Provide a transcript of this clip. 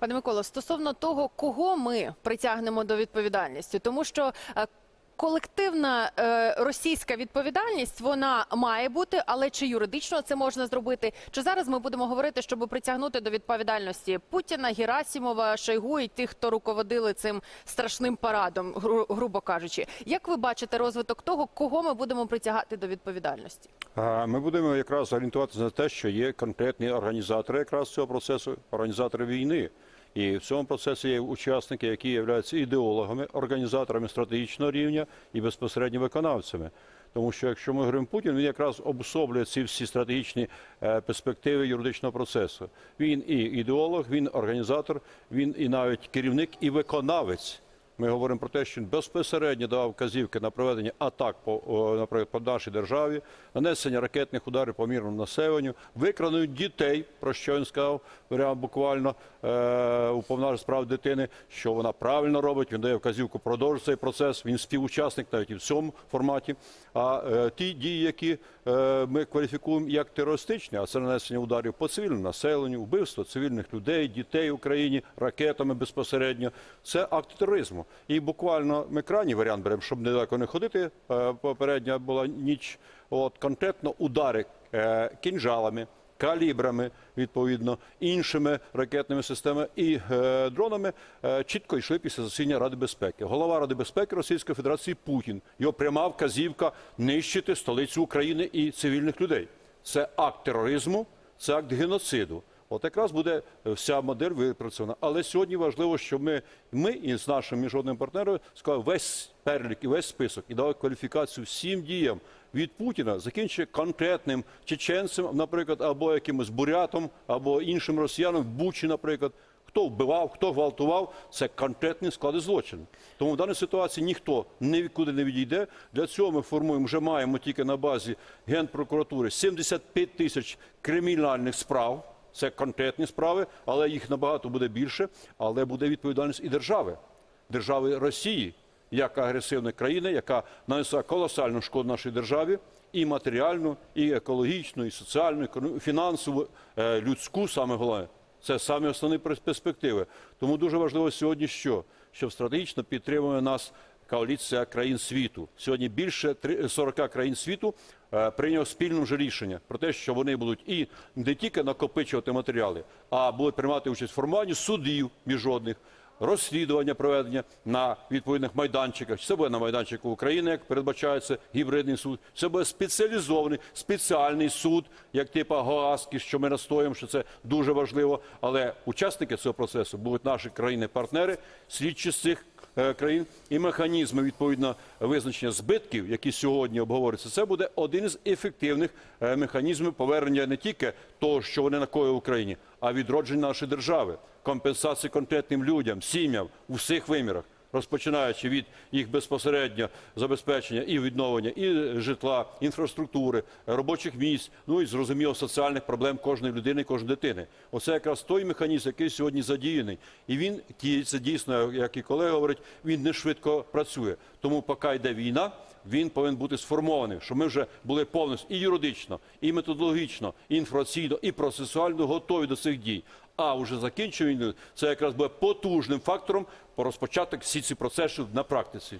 Пане Миколо, стосовно того, кого ми притягнемо до відповідальності, тому що е, колективна е, російська відповідальність вона має бути, але чи юридично це можна зробити? Чи зараз ми будемо говорити, щоб притягнути до відповідальності Путіна, Герасімова, Шойгу і тих, хто руководили цим страшним парадом, гру- грубо кажучи, як ви бачите розвиток того, кого ми будемо притягати до відповідальності? Ми будемо якраз орієнтуватися на те, що є конкретні організатори якраз цього процесу, організатори війни. І в цьому процесі є учасники, які являються ідеологами, організаторами стратегічного рівня і безпосередньо виконавцями. Тому що якщо ми говоримо Путін, він якраз обособлює ці всі стратегічні е, перспективи юридичного процесу. Він і ідеолог, він організатор, він і навіть керівник і виконавець. Ми говоримо про те, що він безпосередньо давав вказівки на проведення атак по, наприклад, по нашій державі, нанесення ракетних ударів по мирному населенню, викрадення дітей, про що він сказав прямо буквально е, у повнажі справ дитини, що вона правильно робить. Він дає вказівку продовжити цей процес. Він співучасник навіть і в цьому форматі. А е, ті дії, які е, ми кваліфікуємо як терористичні, а це нанесення ударів по цивільному населенню, вбивство цивільних людей, дітей в Україні ракетами безпосередньо. Це акт тероризму. І буквально ми крайній варіант беремо, щоб недалеко не ходити. Е, Попередня була ніч. От конкретно удари е, кінжалами. Калібрами, відповідно, іншими ракетними системами і е, дронами чітко йшли після засідання Ради безпеки. Голова Ради безпеки Російської Федерації Путін. Його пряма вказівка нищити столицю України і цивільних людей. Це акт тероризму, це акт геноциду. От якраз буде вся модель випрацьована. Але сьогодні важливо, щоб ми, ми і з нашим міжнародним партнером сказали весь перелік і весь список і дали кваліфікацію всім діям від Путіна, закінчує конкретним чеченцем, наприклад, або якимось бурятом, або іншим росіянам Бучі, наприклад. Хто вбивав, хто гвалтував, це конкретні склади злочину. Тому в даній ситуації ніхто нікуди не відійде. Для цього ми формуємо, вже маємо тільки на базі Генпрокуратури 75 тисяч кримінальних справ. Це конкретні справи, але їх набагато буде більше. Але буде відповідальність і держави, держави Росії, як агресивної країни, яка нанесла колосальну шкоду нашій державі, і матеріальну, і екологічну, і соціальну, економ- фінансову, е, людську, саме головне. Це самі основні перспективи. Тому дуже важливо сьогодні, що щоб стратегічно підтримує нас коаліція країн світу. Сьогодні більше три- 40 країн світу е, прийняв спільне вже рішення про те, що вони будуть і не тільки накопичувати матеріали, а будуть приймати участь в формуванні судів міжнародних, розслідування проведення на відповідних майданчиках. Чи Це буде на майданчику України, як передбачається гібридний суд. Це буде спеціалізований спеціальний суд, як типа Гаазки, що ми настоїмо, що це дуже важливо. Але учасники цього процесу будуть наші країни-партнери, слідчі з цих країн і механізми відповідно визначення збитків, які сьогодні обговорюються, це буде один з ефективних е, механізмів повернення не тільки того, що вони накоїли в Україні, а відродження нашої держави, компенсації конкретним людям, сім'ям у всіх вимірах. Розпочинаючи від їх безпосередньо забезпечення і відновлення і житла, інфраструктури, робочих місць, ну і зрозуміло соціальних проблем кожної людини, кожної дитини. Оце якраз той механізм, який сьогодні задіяний, і він діється дійсно, як і колега говорить, він не швидко працює. Тому, поки йде війна, він повинен бути сформований, щоб ми вже були повністю і юридично, і методологічно, і інформаційно, і процесуально готові до цих дій. А вже закінчення війну, це якраз буде потужним фактором по розпочаток всі ці процеси на практиці.